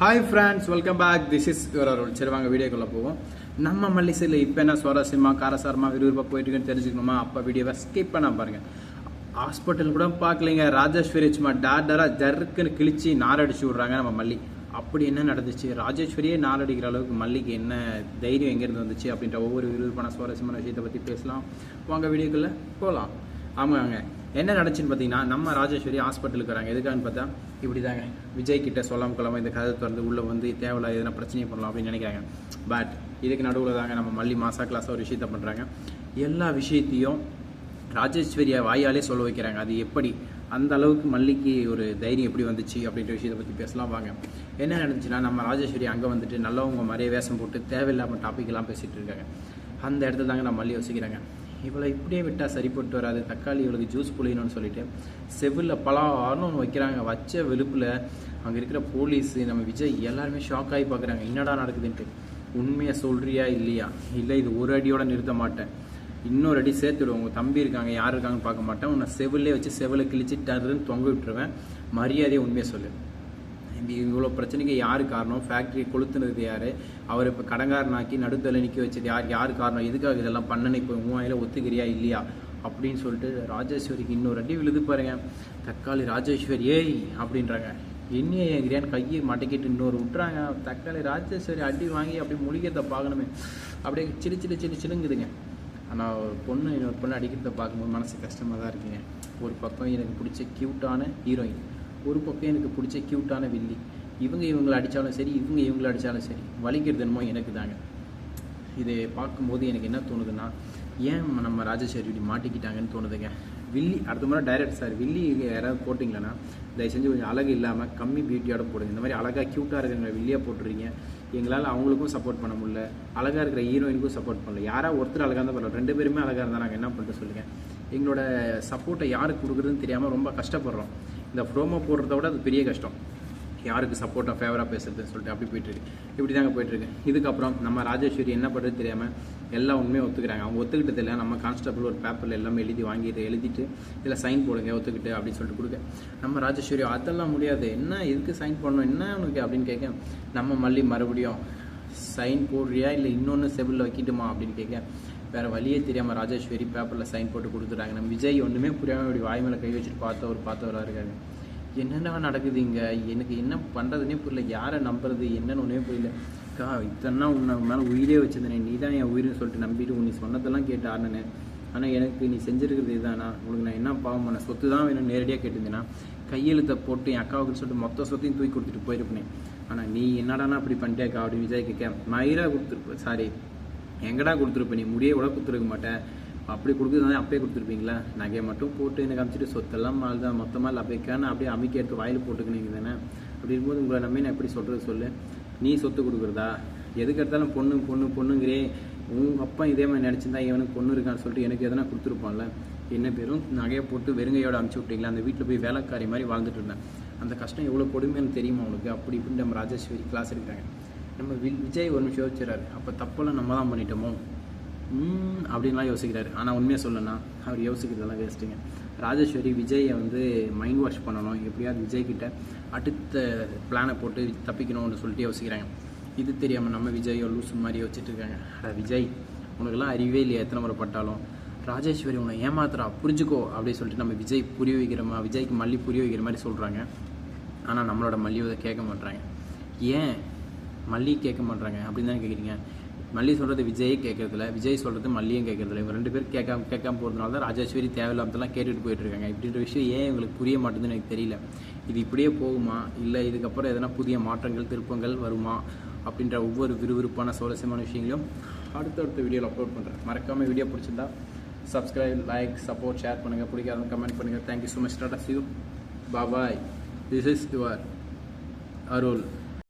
Hi friends welcome back this is your Arul சரி வாங்க வீடியோக்குள்ளே போவோம். நம்ம மல்லிசையில் இப்போ என்ன சுவாரஸ்யமாக காரசாரமாக விறுவிறுப்பாக போயிட்டுருக்குன்னு தெரிஞ்சுக்கணுமா? அப்போ வீடியோவை ஸ்கிப் பண்ண பாருங்கள் ஹாஸ்பிட்டல் கூட பார்க்கலைங்க. ராஜேஸ்வரி சும்மா டாடராக ஜர்க்குன்னு கிழிச்சு நாரடிச்சு விட்றாங்க நம்ம மல்லி. அப்படி என்ன நடந்துச்சு? ராஜேஸ்வரியே நாரடிக்கிற அளவுக்கு மல்லிக்கு என்ன தைரியம் எங்கேருந்து வந்துச்சு அப்படின்ற ஒவ்வொரு விறுவிறுப்பான சுவாரஸ்யமான விஷயத்தை பற்றி பேசலாம். வாங்க வீடியோக்குள்ளே போகலாம் ஆமாங்க. என்ன நடந்துச்சுன்னு பார்த்தீங்கன்னா நம்ம ராஜேஸ்வரி ஹாஸ்பிட்டலுக்கு வராங்க. எதுக்கான்னு பார்த்தா இப்படி தாங்க விஜய் கிட்ட சொல்லாம கொள்ளாமல் இந்த கதை திறந்து உள்ளே வந்து தேவையில்ல எதனா பிரச்சனையை பண்ணலாம் அப்படின்னு நினைக்கிறாங்க. பட் இதுக்கு நடுவில் தாங்க நம்ம மல்லி மாசா கிளாஸாக ஒரு விஷயத்த பண்ணுறாங்க எல்லா விஷயத்தையும் ராஜேஸ்வரியை வாயாலே சொல்ல வைக்கிறாங்க. அது எப்படி? அந்த அளவுக்கு மல்லிக்கு ஒரு தைரியம் எப்படி வந்துச்சு அப்படின்ற விஷயத்தை பற்றி பேசலாம் வாங்க. என்ன நடந்துச்சுன்னா நம்ம ராஜேஸ்வரி அங்கே வந்துட்டு நல்லவங்க மாதிரியே வேஷம் போட்டு தேவையில்லாமல் டாபிக்லாம் பேசிகிட்டு இருக்காங்க. அந்த இடத்துல தாங்க நான் மல்லி யோசிக்கிறாங்க இவ்வளோ இப்படியே விட்டால் சரிப்பட்டு வராது. தக்காளி இவளுக்கு ஜூஸ் புளியணும்னு சொல்லிட்டு செவிலில் பலான்னு ஒன்று வைக்கிறாங்க. வச்ச வெளுப்பில் அங்கே இருக்கிற போலீஸ் நம்ம விஜய் எல்லாருமே ஷாக் ஆகி பார்க்குறாங்க என்னடா நடக்குதுன்ட்டு. உண்மையை சொல்கிறியா இல்லையா? இல்லை இது ஒரு அடியோடு நிறுத்த மாட்டேன். இன்னொரு அடி சேர்த்துடுவேன் உங்கள் தம்பி இருக்காங்க யார் இருக்காங்கன்னு பார்க்க மாட்டேன். உன்னை செவிலே வச்சு செவிலை கிழிச்சு டருன்னு தொங்க விட்டுருவேன். மரியாதையை உண்மையை சொல்லு. இவ்வளோ பிரச்சனைக்கு யார் காரணம்? ஃபேக்ட்ரி கொளுத்துனது யார்? அவர் இப்போ கடங்காரனாக்கி நடுத்தல நிற்க வச்சது யார்? யார் காரணம்? எதுக்காக இதெல்லாம் பண்ணனு இப்போ மூவாயில ஒத்துக்கிறியா இல்லையா? அப்படின்னு சொல்லிட்டு ராஜேஸ்வரிக்கு இன்னொரு அடி விழுது பாருங்க. தக்காளி ராஜேஸ்வரி ஏய் அப்படின்றாங்க. என்னைய எங்கிறியான்னு கையை மடக்கிட்டு இன்னொரு விட்டுறாங்க. தக்காளி ராஜேஸ்வரி அடி வாங்கி அப்படியே முழிக்கிறத பார்க்கணுமே. அப்படியே சிலு சிலு சிலு சிலுங்குதுங்க. ஆனால் ஒரு பொண்ணு இன்னொரு பொண்ணு அடிக்கிறத பார்க்கும்போது மனசு கஷ்டமாக தான் இருக்குங்க. ஒரு பக்கம் எனக்கு பிடிச்ச க்யூட்டான ஹீரோயின் ஒரு பக்கம் எனக்கு பிடிச்ச க்யூட்டான வில்லி. இவங்க இவங்களை அடித்தாலும் சரி இவங்க இவங்களை அடித்தாலும் சரி வலிக்கிறது என்னமோ எனக்கு தாங்க. இதை பார்க்கும்போது எனக்கு என்ன தோணுதுன்னா ஏன் நம்ம ராஜேஸ்வரி இப்படி மாட்டிக்கிட்டாங்கன்னு தோணுதுங்க. வில்லி அடுத்த முறை டைரக்ட் சார் வில்லி யாராவது போட்டிங்களன்னா தயவு செஞ்சு கொஞ்சம் அழகு இல்லாமல் கம்மி பியூட்டியோட போடுங்க. இந்த மாதிரி அழகாக க்யூட்டாக இருக்கிற வில்லியாக போட்டுறீங்க. எங்களால் அவங்களுக்கும் சப்போர்ட் பண்ண முடியல. அழகாக இருக்கிற ஹீரோயினுக்கும் சப்போர்ட் பண்ணல. யாராவது ஒருத்தர் அழகாக இருந்தால் பரவாயில்ல. ரெண்டு பேருமே அழகாக இருந்தால் நாங்கள் என்ன பண்ணுறது சொல்லுங்கள் எங்களோட சப்போர்ட்டை யாருக்கு கொடுக்குறதுன்னு தெரியாமல் ரொம்ப கஷ்டப்படுறோம். இந்த ப்ரோமோ போடுறத விட அது பெரிய கஷ்டம். யாருக்கு சப்போர்ட்டாக ஃபேவராக பேசுறதுன்னு சொல்லிட்டு அப்படி போயிட்டுருக்கு இப்படி தாங்க போயிட்டுருக்கு இதுக்கப்புறம் நம்ம ராஜேஸ்வரி என்ன பண்ணுறது தெரியாமல் எல்லாம் உண்மையை ஒத்துக்கிறாங்க. அவங்க ஒத்துக்கிட்டது இல்லை. நம்ம கான்ஸ்டபிள் ஒரு பேப்பரில் எல்லாமே எழுதி வாங்கிட்டு எழுதிட்டு இல்லை சைன் போடுங்க ஒத்துக்கிட்டு அப்படின்னு சொல்லிட்டு கொடுக்க நம்ம ராஜேஸ்வரி அதெல்லாம் முடியாது. என்ன எதுக்கு சைன் பண்ணணும் என்ன உனக்கு? அப்படின்னு கேட்க நம்ம மல்லி மறுபடியும் சைன் போடுறியா? இல்லை இன்னொன்று செவிலில் வைக்கட்டுமா? அப்படின்னு கேட்க வேறு வழியே தெரியாமல் ராஜேஸ்வரி பேப்பரில் சைன் போட்டு கொடுத்துட்டாங்க. நம்ம விஜய் ஒன்றுமே புரியாமல் இப்படி வாய் மேலே கை வச்சுட்டு பார்த்தவர் பார்த்தவராக இருக்காங்க என்னென்ன நடக்குது இங்கே? எனக்கு என்ன பண்ணுறதுனே புரியல. யாரை நம்புறது? என்னன்னு ஒன்றே புரியல. அக்கா இத்தனை உன்னை மேலே உயிரே வச்சிருந்தேனே. நீ தான் என் உயிர்னு சொல்லிட்டு நம்பிட்டு நீ சொன்னதெல்லாம் கேட்டு ஆடினே ஆனால் எனக்கு நீ செஞ்சுருக்கிறது இதுதானா? உங்களுக்கு நான் என்ன பாவம் பண்ண? சொத்து தான் வேணும் நேரடியாக கேட்டிருந்தேன்னா கையெழுத்தை போட்டு என் அக்காவுக்கு சொல்லிட்டு மொத்த சொத்தையும் தூக்கி கொடுத்துட்டு போயிருப்பேன். ஆனால் நீ என்னடானா அப்படி பண்ணிட்டேக்கா அப்படின்னு விஜய் கேட்க மயிராக கொடுத்துருப்ப சாரி எங்கடா கொடுத்துருப்ப? நீ முடியே கூட கொடுத்துருக்க மாட்டேன் அப்படி கொடுக்குறதுனால அப்பயே கொடுத்துருப்பீங்களா? நகையை மட்டும் போட்டு எனக்கு அமிச்சிட்டு சொத்தெல்லாம் மால் தான் மொத்தமாக இல்லை அப்படிக்கான அப்படியே அமைக்க எடுத்து வாயில் போட்டுக்கினீங்க தானே? அப்படி இருக்கும்போது உங்களை நம்பி நான் எப்படி சொல்கிறது சொல்லு? நீ சொத்து கொடுக்குறதா? எதுக்கு எடுத்தாலும் பொண்ணு பொண்ணு பொண்ணுங்கிறே. உங்கள் அப்பா இதே மாதிரி நினச்சிருந்தா இவனுக்கு பொண்ணு இருக்கான்னு சொல்லிட்டு எனக்கு எதனா கொடுத்துருப்பான்ல? என்ன பேரும் நகையை போட்டு வெறுங்கையோட அமுச்சு விட்டீங்களா? அந்த வீட்டில் போய் வேலைக்காரி மாதிரி வாழ்ந்துட்டு இருந்தேன். அந்த கஷ்டம் எவ்வளோ கொடுமைன்னு தெரியுமா உனக்கு? அப்படி இப்படி நம்ம ராஜேஸ்வரி கிளாஸ் எடுக்கிறாங்க. நம்ம வி விஜய் ஒரு நிமிஷம் யோசிச்சுறாரு அப்போ தப்பெல்லாம் நம்ம தான் பண்ணிட்டோமோ? ம் அப்படின்லாம் யோசிக்கிறாரு. ஆனால் உண்மையாக சொல்லணும்னா அவர் யோசிக்கிறதெல்லாம் வேஸ்ட்டுங்க ராஜேஸ்வரி விஜயை வந்து மைண்ட் வாஷ் பண்ணணும். எப்படியாவது விஜய்கிட்ட அடுத்த பிளானை போட்டு தப்பிக்கணும்னு சொல்லிட்டு யோசிக்கிறாங்க. இது தெரியாமல் நம்ம விஜயோ லூஸ் மாதிரி யோசிச்சுட்டு இருக்காங்க. அட விஜய் உனக்கெல்லாம் அறிவே இல்லையா? எத்தனை முறை பட்டாலும். ராஜேஸ்வரி உன்னை ஏமாத்துறா புரிஞ்சுக்கோ அப்படின்னு சொல்லிட்டு நம்ம விஜய் புரிய வைக்கிற மா விஜய்க்கு மல்லி புரிய வைக்கிற மாதிரி சொல்கிறாங்க ஆனால் நம்மளோட மல்லியை கேட்க மாட்றாங்க. ஏன் மல்லி கேட்க மாட்றாங்க. அப்படின்னு தான் கேட்குறீங்க மல்லி சொல்கிறது விஜய் கேட்கறதில்ல. விஜய் சொல்கிறது மல்லியும் கேட்கறதில்ல. இவங்க ரெண்டு பேரும் கேட்காம கேட்காம போகிறதுனால தான் ராஜேஸ்வரி தேவையில்லாமலாம் கேட்டுட்டு போயிட்டு இருக்காங்க இப்படின்ற விஷயம் ஏன் இவங்களுக்கு புரிய மாட்டேங்குதுன்னு எனக்கு தெரியல. இது இப்படியே போகுமா? இல்லை இதுக்கப்புறம் எதனா புதிய மாற்றங்கள் திருப்பங்கள் வருமா? அப்படின்ற ஒவ்வொரு விறுவிறுப்பான சுவாரஸ்யமான விஷயங்களையும் அடுத்தடுத்த வீடியோவில் அப்லோட் பண்ணுறேன் மறக்காமல் வீடியோ பிடிச்சிருந்தா சப்ஸ்கிரைப் லைக் சப்போர்ட் ஷேர் பண்ணுங்கள் பிடிக்காத கமெண்ட் பண்ணுங்கள் thank you so much ta-ta see you bye bye this is your Arul